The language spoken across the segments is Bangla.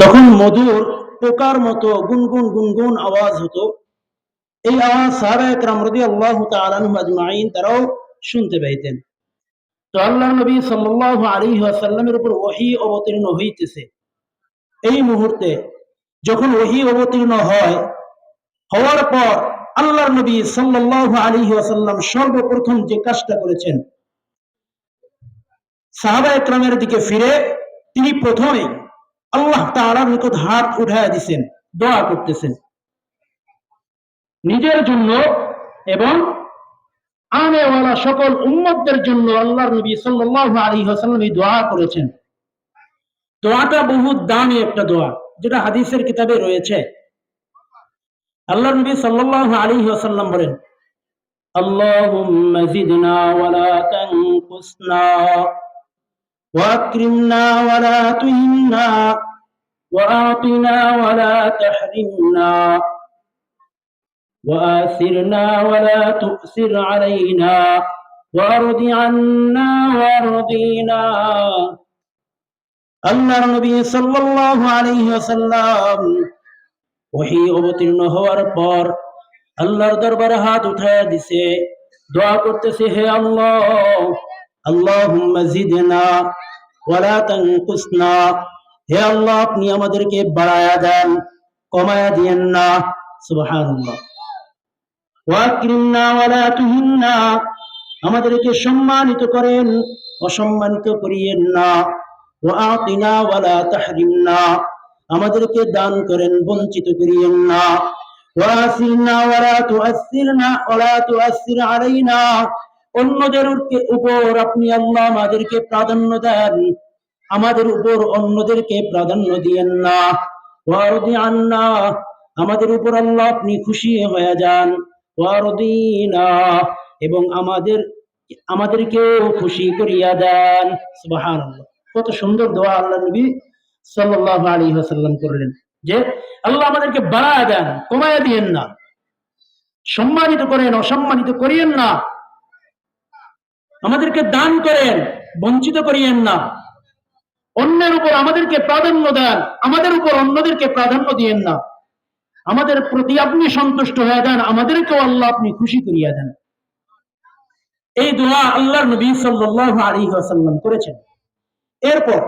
তখন মধুর পোকার মতো গুনগুন গুনগুন আওয়াজ হতো। এই আওয়াজ সাহাবা একরাম রদি আল্লাহ আজমাইন তারাও শুনতে পাইতেন। তো আল্লাহ নবী সাল্লাহ আলী আসাল্লামের উপর ওহি অবতীর্ণ হইতেছে। এই মুহূর্তে যখন ওহি অবতীর্ণ হয়, হওয়ার পর আল্লাহর নবী সাল্লাহ আলী আসাল্লাম সর্বপ্রথম যে কাজটা করেছেন সাহাবা একরামের দিকে ফিরে তিনি প্রথমেই আল্লাহ তাআলার নিকট হাত উঠায় দিছেন, দোয়া করতেছেন। নিজের জন্য এবং আনেওয়ালা সকল উম্মতদের জন্য আল্লাহর নবী সাল্লাল্লাহু আলাইহি ওয়াসাল্লাম এই দোয়া করেছেন। দোয়াটা বহু দামি একটা দোয়া, যেটা হাদিসের কিতাবে রয়েছে। আল্লাহর নবী সাল্লাল্লাহু আলাইহি ওয়াসাল্লাম বলেন তানকুসনা। واكرمنا ولا تهنا واعطنا ولا تحرمنا واثرنا ولا تؤثر علينا وارض عنا وارضينا আল্লাহর নবী সাল্লাল্লাহু আলাইহি ওয়াসাল্লাম ওহী অবতীর্ণ হওয়ার পর আল্লাহর দরবারে হাত উঠায় দিছে দোয়া করতেছে হে আল্লাহ আল্লাহুম্মা জিদনা ওয়ালা তানকুসনা। হে আল্লাহ, আপনি আমাদেরকে বাড়ায়া দেন, কমায়া দিয়েন না। আমাদেরকে সম্মানিত করেন, অসম্মানিত করিয়েন না। ওয়াতিনা ওয়ালা তাহরিমনা। আমাদেরকে দান করেন, বঞ্চিত করিয়েন না। ওয়াসিরনা ওয়ালা তুআসসিরনা, ওয়ালা তুআসসির আলাইনা। অন্যদের উপর আপনি আল্লাহ আমাদেরকে প্রাধান্য দেন। আমাদের উপর অন্যদেরকে প্রাধান্য দিয়েন না। ওয়ারদি আন্না, আমাদের উপর আল্লাহ আপনি খুশি হয়ে যান। ওয়ারদিনা, এবং আমাদের, আমাদেরকেও খুশি করিয়া দেন। সুবহানাল্লাহ। কত সুন্দর দোয়া আল্লাহ নবী সাল্লাল্লাহু আলাইহি ওয়াসাল্লাম করলেন যে, আল্লাহ আমাদেরকে বাড়ায় দেন, কমায়া দিয়েন না। সম্মানিত করেন, অসম্মানিত করিয়েন না। আমাদেরকে দান করেন, বঞ্চিত করিয়েন না। অন্যের উপর আমাদেরকে প্রাধান্য দেন, আমাদের উপর অন্যদেরকে প্রাধান্য দিয়েন না। আমাদের প্রতি আপনি সন্তুষ্ট হয়ে দেন আমাদেরকেও আল্লাহ আপনি খুশি করিয়া দেন। এই দোয়া আল্লাহর নবী সাল্লাল্লাহু আলাইহি ওয়াসাল্লাম করেছেন। এরপর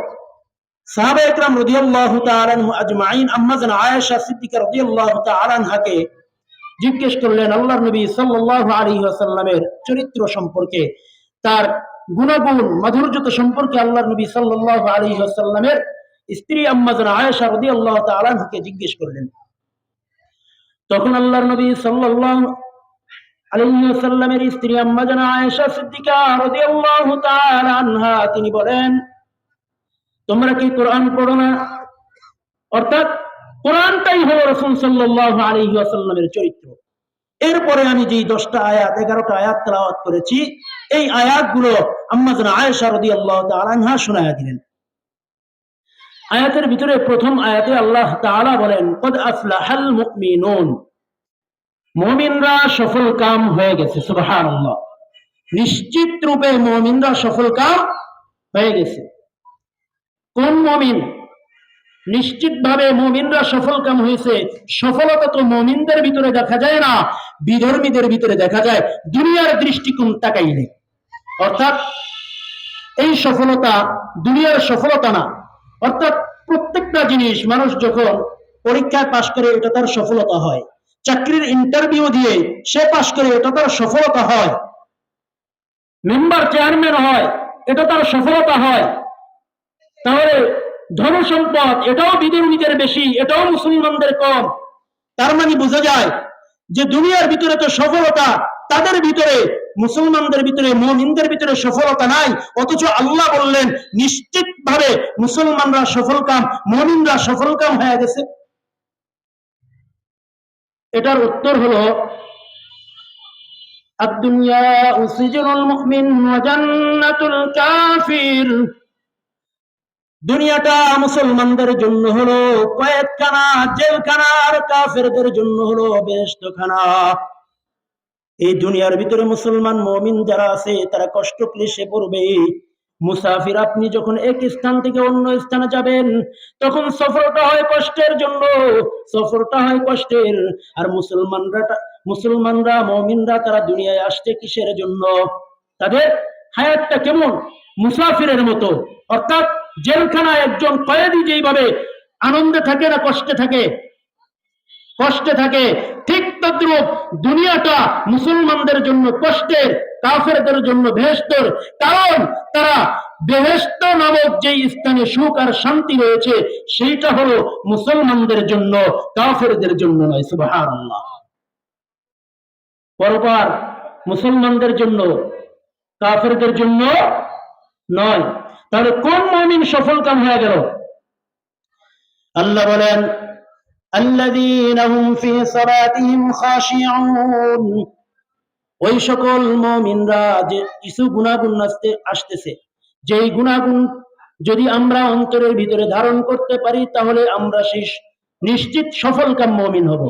সাহাবা একরাম রাদিয়াল্লাহু তাআলা আনহু আজমাইন, আম্মা জান আয়েশা সিদ্দিকা রাদিয়াল্লাহু তাআলা আনহাকে জিজ্ঞেস করলেন, আল্লাহর নবী সাল্লাল্লাহু আলাইহি ওয়াসাল্লামের চরিত্র সম্পর্কে তার গুণগুণ, মাধুর্যতা সম্পর্কে আল্লাহ নবী সাল্লাল্লাহু আলাইহি ওয়াসাল্লামের স্ত্রী আম্মা জান আয়েশা রাদিয়াল্লাহু তাআলা আনহাকে জিজ্ঞেস করলেন। তখন আল্লাহর নবী আলাইহি স্ত্রী আম্মা জান আয়েশা সিদ্দিকা রাদিয়াল্লাহু তাআলা আনহা, তিনি বলেন, তোমরা কি কোরআন পড়ো না? অর্থাৎ কোরআনটাই হলো রাসূল সাল্লাল্লাহু আলাইহি ওয়াসাল্লামের চরিত্র। এরপরে আমি যেই দশটা আয়াত, এগারোটা আয়াত তেলাওয়াত করেছি, এই আয়াতগুলো আম্মা জান আয়েশা রাদিয়াল্লাহু তাআলা আনহা শোনায়া দিলেন। আয়াতের ভিতরে প্রথম আয়াতে আল্লাহ তাআলা বলেন, কদ আফলাহাল মুমিনুন। মুমিনরা সফল কাম হয়ে গেছে, সুবহানাল্লাহ। নিশ্চিত রূপে মুমিনরা সফল কাম হয়ে গেছে। কোন মুমিন? নিশ্চিতভাবে মুমিনরা সফল কাম হয়েছে। সফলতা তো মমিনদের ভিতরে দেখা যায় না, বিধর্মীদের ভিতরে দেখা যায়। দুনিয়ার দৃষ্টিকোণ তাকাইলে। অর্থাৎ এই সফলতা দুনিয়ার সফলতা না। অর্থাৎ প্রত্যেকটা জিনিস মানুষ যখন পরীক্ষায় পাশ করে এটা তার সফলতা হয়। চাকরির ইন্টারভিউ দিয়ে সে পাশ করে এটা তার সফলতা হয়। মেম্বার চেয়ারম্যান হয়, এটা তার সফলতা হয়। তাহলে ধন সম্পদ এটাও বিধর্মীদের বেশি এটাও মুসলমানদের কম তার মানে বোঝা যায় যে দুনিয়ার ভিতরে তো সফলতা তাদের ভিতরে মুসলমানদের ভিতরে মমিনদের ভিতরে সফলতা নাই অথচ আল্লাহ বললেন নিশ্চিত ভাবে মুসলমানরা সফল কাম মমিনরা সফল কাম হয়ে গেছে এটার উত্তর হলো الدنيا سجن المؤمن وجنة الكافر দুনিয়াটা মুসলমানদের জন্য হলো, কয়েকখানা জেলখানা আর কাফেরদের জন্য হলো বেহেশতখানা। এই দুনিয়ার ভিতরে মুসলমান মমিন যারা আছে, তারা কষ্ট ক্লেশে পড়বে। মুসাফির আপনি যখন এক স্থান থেকে অন্য স্থানে যাবেন, তখন সফরটা হয় কষ্টের জন্য, সফরটা হয় কষ্টের। আর মুসলমানরা মুসলমানরা, মমিনরা তারা দুনিয়ায় আসছে কিসের জন্য? তাদের হায়াতটা কেমন? মুসাফিরের মতো। অর্থাৎ জেলখানায় একজন কয়েদি যেইভাবে আনন্দে থাকে না কষ্টে থাকে কষ্টে থাকে, ঠিক তদ্রুপ দুনিয়াটা মুসলমানদের জন্য কষ্টের, কাফেরদের জন্য বেহেস্তর কারণ তারা বেহেস্ত নামক যে স্থানে সুখ আর শান্তি রয়েছে, সেইটা হলো মুসলমানদের জন্য, কাফেরদের জন্য নয়, সুবহানাল্লাহ। পরবার মুসলমানদের জন্য, কাফেরদের জন্য নয়। তাহলে কোন মমিন সফল কাম হয়ে গেল? আল্লাহ বলেন ওই সকল মমিনরা যে কিছু গুণাগুণ আসতে আসতেছে, যেই গুণাগুণ যদি আমরা অন্তরের ভিতরে ধারণ করতে পারি, তাহলে আমরা সেই নিশ্চিত সফল কাম মমিন হব।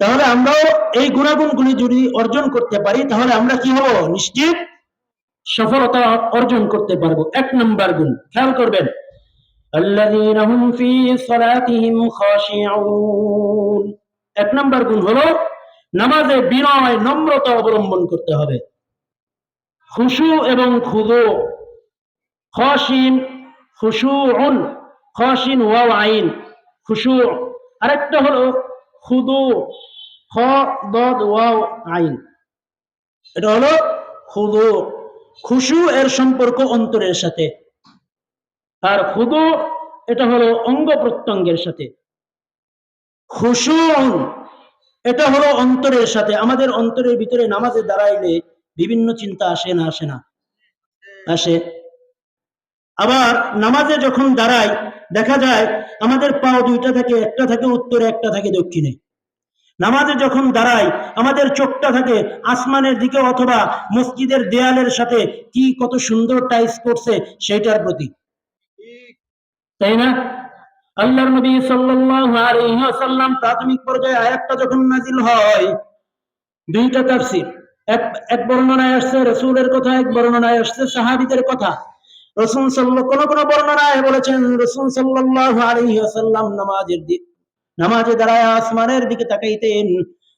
তাহলে আমরাও এই গুণাগুণগুলি যদি অর্জন করতে পারি, তাহলে আমরা কি হব? নিশ্চিত সফলতা অর্জন করতে পারব। এক নম্বর গুণ, খেয়াল করবেন। এক নম্বর গুণ হলো নামাজে বিনয়, নম্রতা অবলম্বন করতে হবে। খুশু এবং খুদো। খসিন খুশু খসিন ও আইন। খুশু আরেকটা হলো খুদু, খ, দদ, ওয়াও, আইন। এটা হলো খুদু। খুশু এর সম্পর্ক অন্তরের সাথে। আর খুদু, এটা হলো অঙ্গ প্রত্যঙ্গের সাথে। খুশুন, এটা হলো অন্তরের সাথে। আমাদের অন্তরের ভিতরে নামাজে দাঁড়াইলে বিভিন্ন চিন্তা আসে না আসে না। আসে। আবার নামাজে যখন দাঁড়াই দেখা যায় আমাদের পাও দুইটা থাকে, একটা থাকে উত্তরে, একটা থাকে দক্ষিণে। নামাজে যখন দাঁড়াই আমাদের চোখটা থাকে আসমানের দিকে অথবা মসজিদের দেয়ালের সাথে কি কত সুন্দর টাইস করছে সেটার প্রতি তাই না? আল্লাহর নবী ওয়াসাল্লাম প্রাথমিক পর্যায়ে আয়াতটা যখন নাজিল হয়, দুইটা তাফসীর। এক এক বর্ণনায় আসছে রাসূলের কথা, এক বর্ণনায় আসছে সাহাবিদের কথা। রাসূল সাল্লাল্লাহু কোন কোন বর্ণনায় বলেছেন, রাসূল সাল্লাল্লাহু আলাইহি নামাজের দিক, নামাজে দাঁড়ায় আসমানের দিকে তাকাইতেন,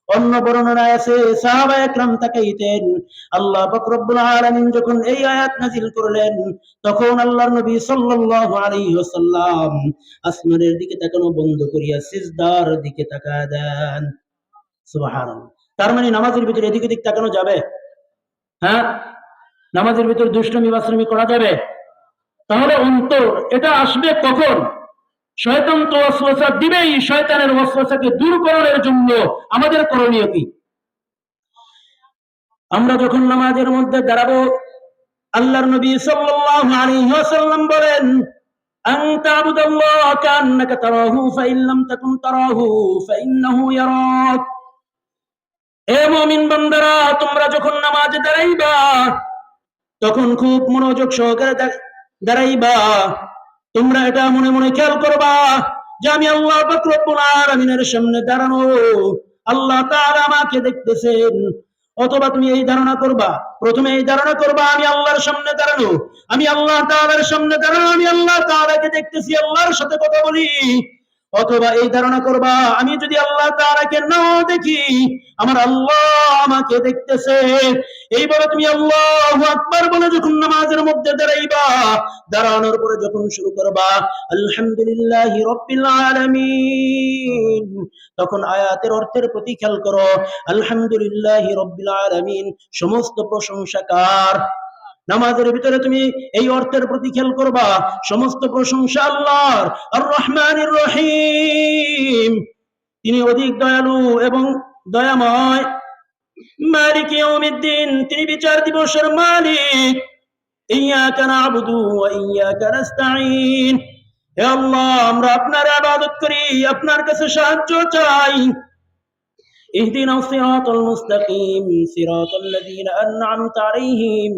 অন্য বর্ণনায় আছে, সাহাবা একরাম তাকাইতেন, আল্লাহ পাক রব্বুল আলামিন যখন এই আয়াত নাজিল করলেন, তখন আল্লাহর নবী সাল্লাল্লাহু আলাইহি ওয়াসাল্লাম আসমানের দিকে তাকানো বন্ধ করিয়া সিজদার দিকে তাকায় দেন। সুবহানাল্লাহ। তার মানে নামাজের ভিতরে এদিক ওদিক তাকানো যাবে? হ্যাঁ? নামাজের ভিতরে দুষ্টমি বাশ্রমি করা যাবে? তাহলে অন্তর, এটা আসবে কখন? শয়তান তো ওয়াসওয়াসা দিবেই, শয়তানের ওয়াসওয়াসাকে দূর করার জন্য। আমাদের করণীয় কি? আমরা যখন নামাজের মধ্যে দাঁড়াবো, আল্লাহর নবী সাল্লাল্লাহু আলাইহি ওয়াসাল্লাম বলেন আন তা'বুদাল্লাহ কান্নাকা তারাহু, ফাইন লাম তাকুন তারাহু, ফাইন্নাহু ইয়ারাক। হে মুমিন বান্দারা, তোমরা যখন নামাজে দাঁড়াইবা, তখন খুব মনোযোগ সহকারে দাঁড়াইবা। তোমরা এটা মনে মনে খেয়াল করবা যে আমি আল্লাহ রব্বুল সামনে দাঁড়ানো। আল্লাহ তাআলা আমাকে দেখতেছেন। অথবা তুমি এই ধারণা করবা, প্রথমে এই ধারণা করবা, আমি আল্লাহর সামনে দাঁড়ানো। আমি আল্লাহ তাআলার সামনে দাঁড়ানো, আমি আল্লাহ তাআলাকে দেখতেছি, আল্লাহর সাথে কথা বলি। অথবা এই ধারণা করবা, আমি যদি আল্লাহ তাআলাকে নাও দেখি, আমার আল্লাহ আমাকে দেখতেছে। এইভাবে তুমি আল্লাহু আকবার বলে যখন নামাজের মধ্যে দাঁড়াইবা, দাঁড়ানোর পরে যখন শুরু করবা, আলহামদুলিল্লাহ রব্বিল আলামিন, তখন আয়াতের অর্থের প্রতি খেয়াল করো, আলহামদুলিল্লাহ রব্বিল আলামিন, সমস্ত প্রশংসা কার নামাজের ভিতরে তুমি এই অর্থের প্রতি খেয়াল করবা, সমস্ত প্রশংসা আল্লাহর আর রহমানির রহিম। তিনি অধিক দয়ালু এবং দয়াময় মালিক ইয়াউমিদ্দিন তিনি বিচার দিবসের মালিক ইয়াকা নাবুদু ওয়া ইয়াকা নাস্তাঈন হে আল্লাহ আমরা আপনার ইবাদত করি আপনার কাছে সাহায্য চাই اهدنا الصراط المستقيم صراط الذين أنعمت عليهم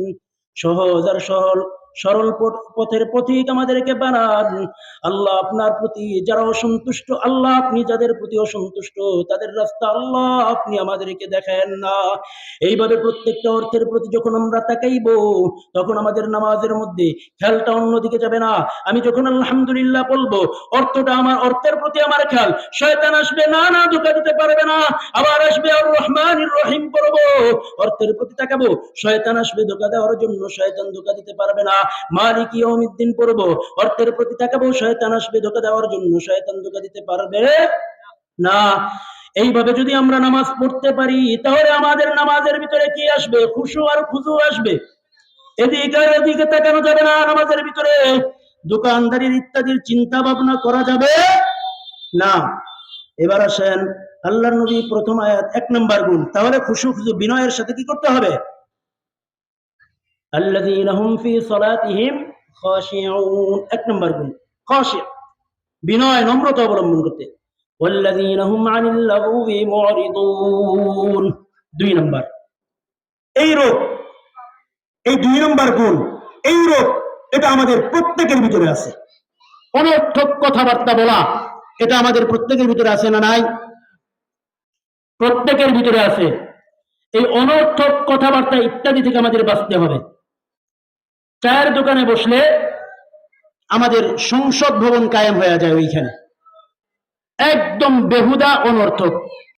সহজ আর সরল সরল পথের পথিক আমাদেরকে বানান। আল্লাহ আপনার প্রতি যারা অসন্তুষ্ট, আল্লাহ আপনি যাদের প্রতি অসন্তুষ্ট, তাদের রাস্তা আল্লাহ আপনি আমাদেরকে দেখেন না। এইভাবে প্রত্যেকটা অর্থের প্রতি যখন আমরা তাকাইব, তখন আমাদের নামাজের মধ্যে খেয়ালটা অন্যদিকে যাবে না। আমি যখন আলহামদুলিল্লাহ বলব, অর্থটা আমার অর্থের প্রতি আমার খেয়াল। শয়তান আসবে, না না, ধোকা দিতে পারবে না। আবার আসবে আর রহমান রহিম করব। অর্থের প্রতি তাকাবো, শয়তান আসবে ধোকা দেওয়ার জন্য শয়তান ধোকা দিতে পারবে না। মালিক ইয়মিদ্দিন পড়ব। অর্থের প্রতি তাকাবো শয়তান আসবে ধোকা দেওয়ার জন্য। শয়তান ধোকা দিতে পারবে না। এইভাবে যদি আমরা নামাজ পড়তে পারি, তাহলে আমাদের নামাজের ভিতরে কি আসবে? খুশু আর খুজু আসবে। এদিকে এদিকে তাকানো যাবে না। নামাজের ভিতরে দোকানদারির ইত্যাদির চিন্তা ভাবনা করা যাবে না। এবার আসেন আল্লাহ নবী প্রথম আয়াত, এক নম্বর গুণ। তাহলে খুশু খুশু বিনয়ের সাথে কি করতে হবে? এক নম্বর গুণ বিনয়, নম্রতা অবলম্বন করতে। দুই নম্বর। এই রোগ, এই দুই নম্বর গুণ, এই রোগ, এটা আমাদের প্রত্যেকের ভিতরে আছে। অনর্থক কথাবার্তা বলা, এটা আমাদের প্রত্যেকের ভিতরে আছে না নাই? প্রত্যেকের ভিতরে আছে। এই অনর্থক কথাবার্তা ইত্যাদি থেকে আমাদের বাঁচতে হবে। চায়ের দোকানে বসলে আমাদের সংসদ ভবন কায়েম হয়ে যায় ওইখানে। একদম বেহুদা অনর্থক।